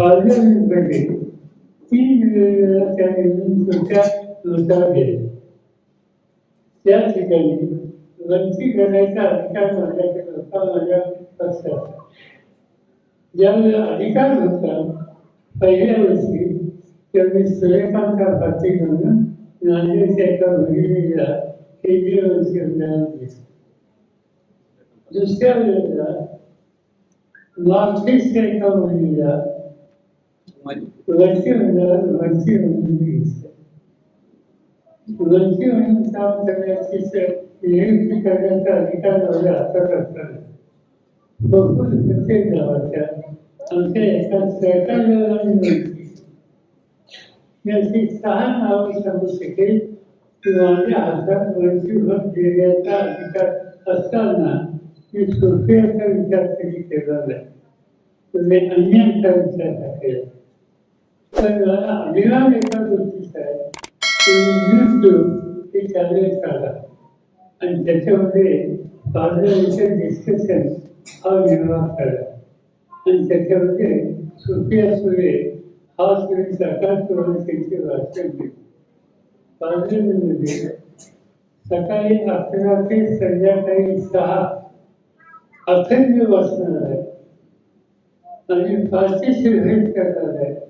पार्लमेंटमध्ये तीन वेळेला त्या निवडणुकीच्या नोटा गेल्या त्या ठिकाणी वंचित करायचा अधिकार माझ्याकडे होता माझ्या पक्षाचा ज्यावेळेला अधिकार होता पहिल्या वर्षी त्यावेळी सूर्यकांत पाटील म्हणून नांदेडच्या एका महिलेला केंद्रीय मंत्री दिले दुसऱ्या वेळेला मार्क्सिस्टच्या एका महिलेला लड़के लड़की लड़की में काम करने की से यही करने का अधिकार मुझे आता करता है तो खुद करके जाता है हमसे ऐसा सरकार जैसे सहन और सब सके तुम्हारे आधार वंशी भर देता अधिकार असलना ये सोचे का विचार करी केवल है तो मैं अन्य का विचार करेगा अभिमान एका गोष्टीचा आहे की यूट्यूब हे चॅनल काढा आणि त्याच्यामध्ये पार्लमेंटचं डिस्कशन हा निर्माण करा आणि त्याच्यामध्ये सुप्रिया सुरे हा सुरे सरकार त्यांचे भाषण दिले पार्लमेंटमध्ये सकाळी अकरा ते संध्याकाळी सहा अखंड वाचणार आहे आणि फारशी शिरभेट करणार आहे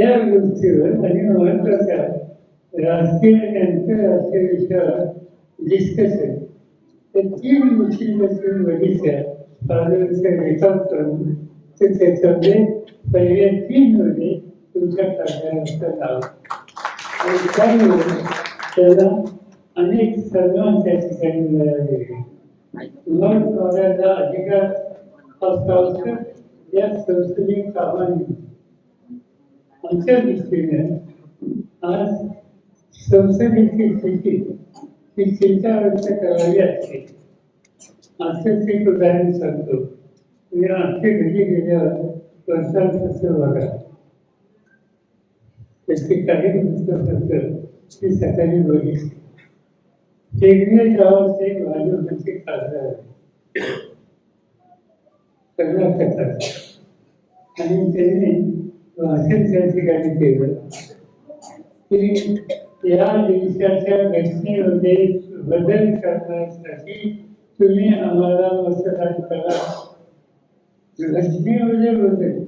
या गोष्टीवर आणि महत्त्वाच्या राजकीय आणि आंतरराष्ट्रीय विषयावर डिस्कशन तर तीन मुस्लिम जर वडीच्या बघितल्या रेकॉर्ड करून तर त्याच्यामध्ये पहिल्या तीन मध्ये तुमच्या कार्यालयाचं नाव आणि त्यामुळे त्याला अनेक सन्मान त्या ठिकाणी मिळाले मग स्वराज्याचा अधिकार असता या संसदीय कामांनी आमच्या दृष्टीने आज संसदेची स्थिती ही चिंता व्यक्त करावी असते असंच एक उदाहरण सांगतो मी आमच्या घरी गेल्यावर वर्षात कसं बघा त्याची काही पुस्तकं ती सकाळी बघितली केंद्रीय गावाचे एक भाजपचे खासदार आहे. कर्नाटकात आणि त्यांनी भाषण त्या ठिकाणी केलं की या दिवसाच्या घटनेमध्ये बदल करण्यासाठी तुम्ही आम्हाला मतदान करा? घटनेमध्ये बदल.